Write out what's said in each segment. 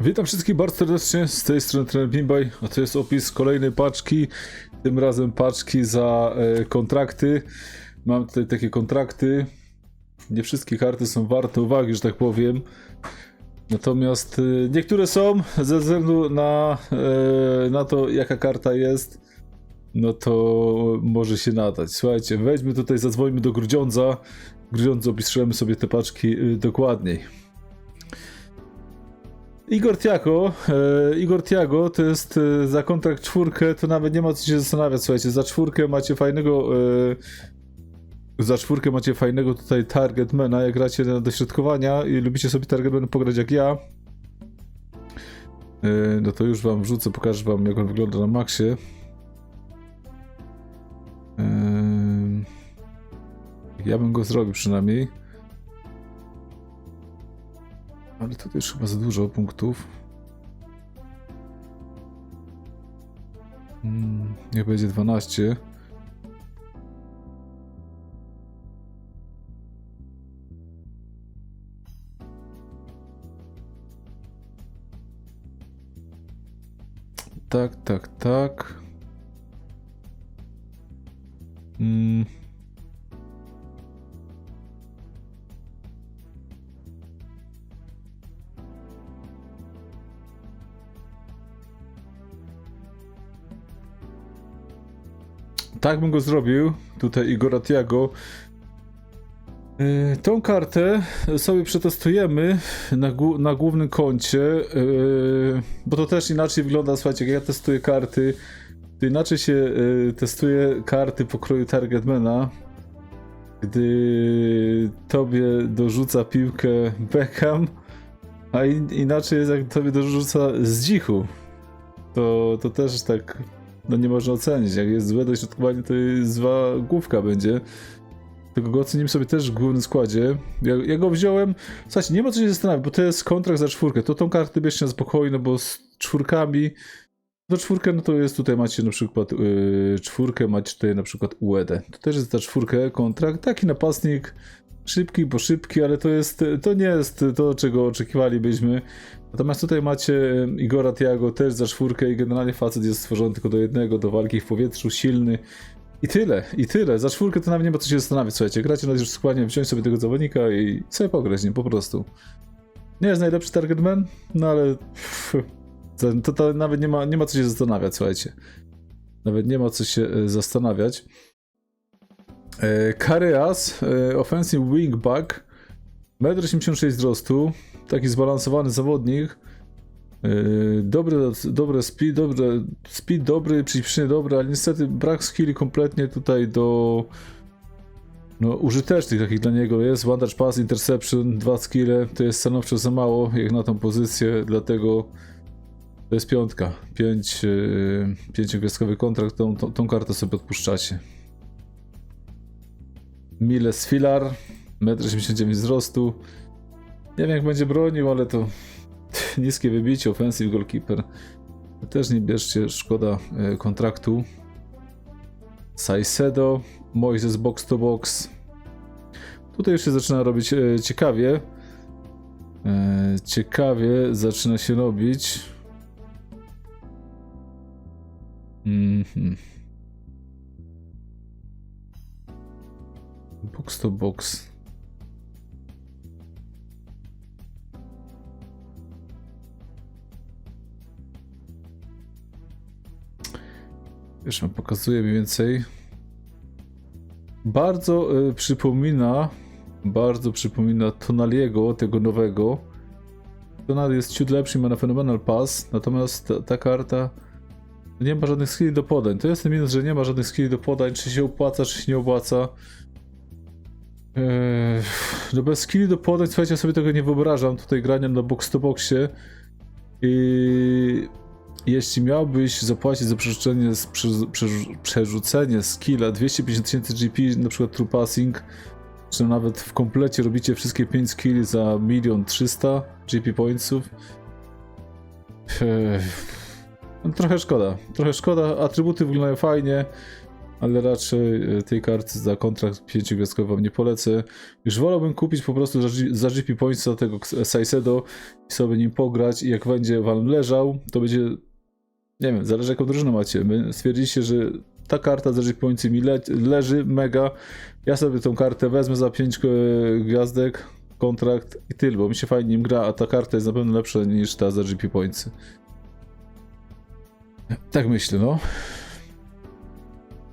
Witam wszystkich bardzo serdecznie, z tej strony trener Bimbaj, a to jest opis kolejnej paczki, tym razem paczki za e, kontrakty. Mam tutaj takie kontrakty, nie wszystkie karty są warte uwagi, że tak powiem. Natomiast e, niektóre są, ze względu na, e, na to jaka karta jest, no to może się nadać. Słuchajcie, wejdźmy tutaj, zadzwońmy do Grudziądza, Grudziądz opiszemy sobie te paczki e, dokładniej. Igor Tiago, e, Igor Tiago to jest e, za kontrakt czwórkę, to nawet nie ma co się zastanawiać, słuchajcie, za czwórkę macie fajnego e, za czwórkę macie fajnego tutaj targetmana, jak gracie na dośrodkowania i lubicie sobie targetman pograć jak ja, e, no to już wam wrzucę, pokażę wam jak on wygląda na maksie. E, ja bym go zrobił przynajmniej. Ale to już chyba za dużo punktów. Hmm, niech będzie 12. Tak, tak, tak. Hmm. Tak bym go zrobił. Tutaj Igora Tiago. Yy, Tą kartę sobie przetestujemy na, na głównym koncie, yy, bo to też inaczej wygląda, słuchajcie, jak ja testuję karty, to inaczej się yy, testuje karty pokroju Targetmana, gdy tobie dorzuca piłkę Beckham, a in, inaczej jest jak tobie dorzuca Zdzichu. To, to też tak no nie można ocenić. Jak jest złe dośrodkowanie, to jest zła główka będzie. Tego go ocenimy sobie też w głównym składzie. Ja, ja go wziąłem. Słuchajcie, nie ma co się zastanawiać, bo to jest kontrakt za czwórkę. To tą kartę bierzcie na spokojnie, bo z czwórkami. Do czwórkę, no to jest tutaj macie na przykład yy, czwórkę, macie tutaj na przykład UED. To też jest za czwórkę kontrakt. Taki napastnik, szybki, bo szybki, ale to jest, to nie jest to, czego oczekiwalibyśmy. Natomiast tutaj macie Igora Tiago też za czwórkę i generalnie facet jest stworzony tylko do jednego, do walki w powietrzu, silny. I tyle, i tyle. Za czwórkę to nawet nie ma co się zastanawiać, słuchajcie. Gracie na już składnie, wziąć sobie tego zawodnika i sobie pograć nim, po prostu. Nie jest najlepszy targetman, no ale to, to, to nawet nie ma, nie ma co się zastanawiać, słuchajcie. Nawet nie ma co się e, zastanawiać. E, Kareas, e, offensive wingback, 1,86 m wzrostu, taki zbalansowany zawodnik. Yy, Dobre, dobre speed, dobre, speed dobry, przyspieszenie dobre, ale niestety brak skilli kompletnie tutaj do no, użytecznych takich dla niego jest. Touch pass, interception, dwa skille, to jest stanowczo za mało jak na tą pozycję, dlatego to jest piątka. Pięć, yy, pięciogwiazdkowy kontrakt, tą, tą, tą kartę sobie odpuszczacie. Miles Filar, 1,89 m wzrostu. Nie wiem jak będzie bronił, ale to niskie wybicie, offensive goalkeeper. Też nie bierzcie, szkoda e, kontraktu. Saicedo, Moises box to box. Tutaj już się zaczyna robić e, ciekawie. E, ciekawie zaczyna się robić. Mhm. Box to box. Już wam pokazuję mniej więcej. Bardzo y, przypomina, bardzo przypomina Tonaliego, tego nowego. Tonali jest ciut lepszy ma na Phenomenal Pass, natomiast ta, ta karta nie ma żadnych skilli do podań. To jest ten minus, że nie ma żadnych skilli do podań, czy się opłaca, czy się nie opłaca. Eee, no bez skilli do podań, słuchajcie, ja sobie tego nie wyobrażam, tutaj grania na box to boxie. I jeśli miałbyś zapłacić za przerzucenie, przerzucenie skilla 250 tysięcy GP, na przykład true passing, czy nawet w komplecie robicie wszystkie 5 skilli za 1 300 GP pointsów, Ech, no trochę szkoda. Trochę szkoda. Atrybuty wyglądają fajnie, ale raczej e, tej karty za kontrakt pięciogwiazdkowy wam nie polecę. Już wolałbym kupić po prostu za, GP Points tego Saisedo i sobie nim pograć i jak będzie wam leżał, to będzie, nie wiem, zależy jaką drużynę macie. My stwierdziliście, że ta karta za GP mi le leży mega, ja sobie tą kartę wezmę za 5 gwiazdek, kontrakt i tyle, bo mi się fajnie nim gra, a ta karta jest na pewno lepsza niż ta za GP Pointsy. Tak myślę, no.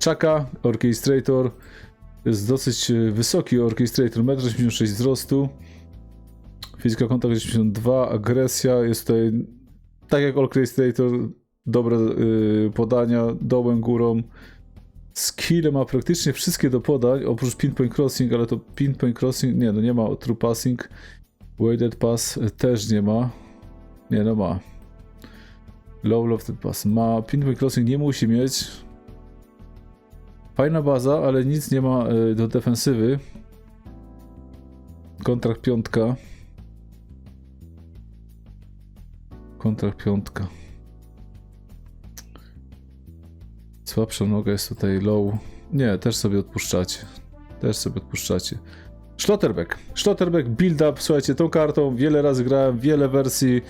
Chaka, Orchestrator. Jest dosyć e, wysoki Orchestrator, 1,86 m wzrostu. Fizyka kontakt 82, agresja jest tutaj tak jak Orchestrator, dobre y, podania dołem, górą. Skill ma praktycznie wszystkie do podań, oprócz pinpoint crossing, ale to pinpoint crossing, nie no nie ma true passing. Weighted pass też nie ma. Nie no ma. Low lofted pass ma. Pinpoint crossing nie musi mieć. Fajna baza, ale nic nie ma y, do defensywy. Kontrakt piątka. Kontrakt piątka. Słabsza noga jest tutaj low. Nie, też sobie odpuszczacie. Też sobie odpuszczacie. Schlotterbeck. Schlotterbeck build up. Słuchajcie, tą kartą wiele razy grałem, wiele wersji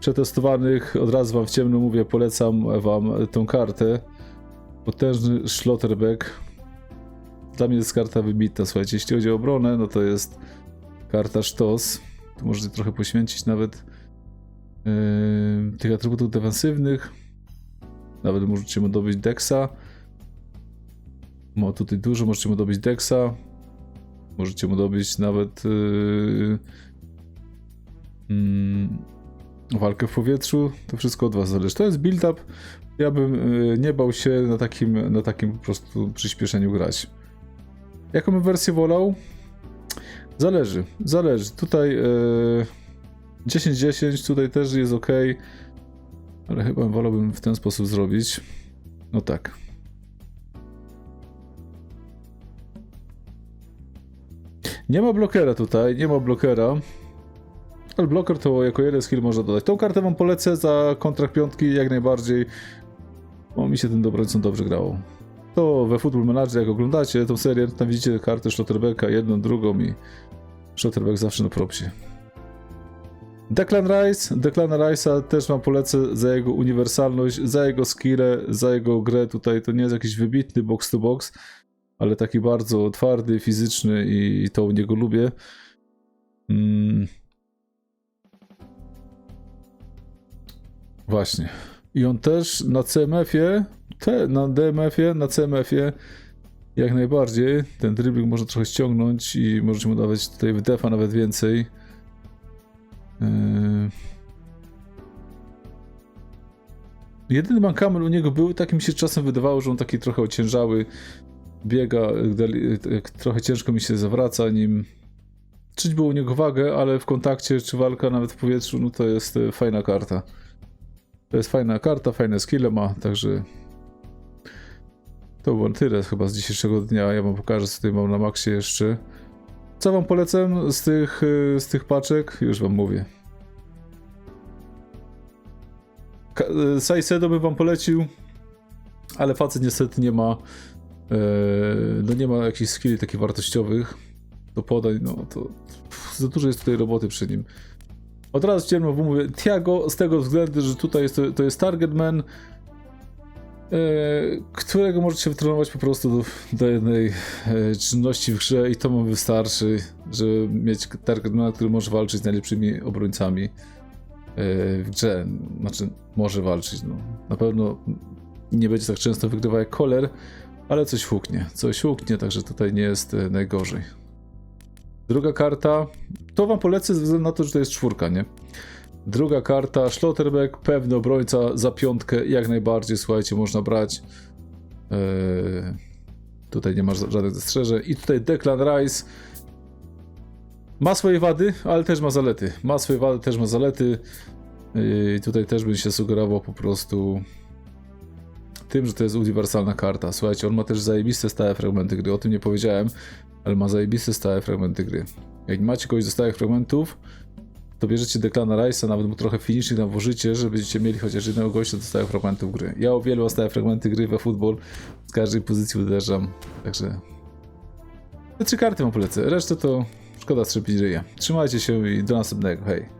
przetestowanych. Od razu wam w ciemno mówię, polecam wam tą kartę. Potężny Schlotterbeck. Dla mnie jest karta wybitna. Słuchajcie, jeśli chodzi o obronę, no to jest karta sztos. Tu możecie trochę poświęcić nawet yy, tych atrybutów defensywnych. Nawet możecie mu dobyć Dexa. Ma tutaj dużo, możecie mu dobyć Dexa. Możecie mu dobyć nawet yy, mm, walkę w powietrzu. To wszystko od was zależy. To jest build-up. Ja bym yy, nie bał się na takim, na takim po prostu przyspieszeniu grać. Jaką wersję wolał? Zależy, zależy. Tutaj yy, 10-10, tutaj też jest ok. Ale chyba wolałbym w ten sposób zrobić. No tak. Nie ma blokera tutaj, nie ma blokera. Ale bloker to jako jeden skill można dodać. Tą kartę wam polecę za kontrakt piątki jak najbardziej. Bo mi się tym obrońcą dobrze grało. To we Football Manager, jak oglądacie tą serię, tam widzicie kartę Schlotterbecka, jedną, drugą i Schlotterbeck zawsze na propsie. Declan Rice, Declan Rice'a też wam polecę za jego uniwersalność, za jego skillę, za jego grę. Tutaj to nie jest jakiś wybitny box to box, ale taki bardzo twardy, fizyczny i to u niego lubię. Mm. Właśnie. I on też na CMF-ie, te, na DMF-ie, na CMF-ie jak najbardziej. Ten dribbling może trochę ściągnąć i możecie mu dawać tutaj w defa nawet więcej. Yy. Jedyny mankament u niego był, tak mi się czasem wydawało, że on taki trochę ociężały, biega, tak trochę ciężko mi się zawraca nim. Czuć było u niego wagę, ale w kontakcie czy walka nawet w powietrzu, no to jest e, fajna karta. To jest fajna karta, fajne skille ma, także to było tyle chyba z dzisiejszego dnia. Ja wam pokażę, co tutaj mam na maksie jeszcze. Co wam polecam z tych, y, z tych paczek? Już wam mówię. Y, Saisedo bym wam polecił, ale facet niestety nie ma e, no nie ma jakichś skilli takich wartościowych do podań, no to za dużo jest tutaj roboty przy nim. Od razu ciemno mówię Tiago z tego względu, że tutaj jest to, jest target man, e, którego możecie wytrenować po prostu do, do jednej e, czynności w grze i to mu wystarczy, żeby mieć targetmana, który może walczyć z najlepszymi obrońcami e, w grze. Znaczy, może walczyć, no. Na pewno nie będzie tak często wygrywał jak Koller, ale coś huknie, coś huknie, także tutaj nie jest najgorzej. Druga karta, to wam polecę ze względu na to, że to jest czwórka, nie? Druga karta, Schlotterbeck, pewny obrońca za piątkę, jak najbardziej, słuchajcie, można brać. Eee, tutaj nie ma ża- żadnych zastrzeżeń. I tutaj Declan Rice. Ma swoje wady, ale też ma zalety. Ma swoje wady, też ma zalety. I tutaj też bym się sugerował po prostu tym, że to jest uniwersalna karta. Słuchajcie, on ma też zajebiste stałe fragmenty gry, o tym nie powiedziałem, ale ma zajebiste stałe fragmenty gry. Jak macie kogoś ze stałych fragmentów, to bierzecie Declana Rice'a, nawet mu trochę finishing tam włożycie, że będziecie mieli chociaż jednego gościa do stałych fragmentów gry. Ja uwielbiam stałe fragmenty gry we futbol, z każdej pozycji uderzam. Także. Te trzy karty mam polecę. Resztę to szkoda strzepić ryja. Trzymajcie się i do następnego. Hej.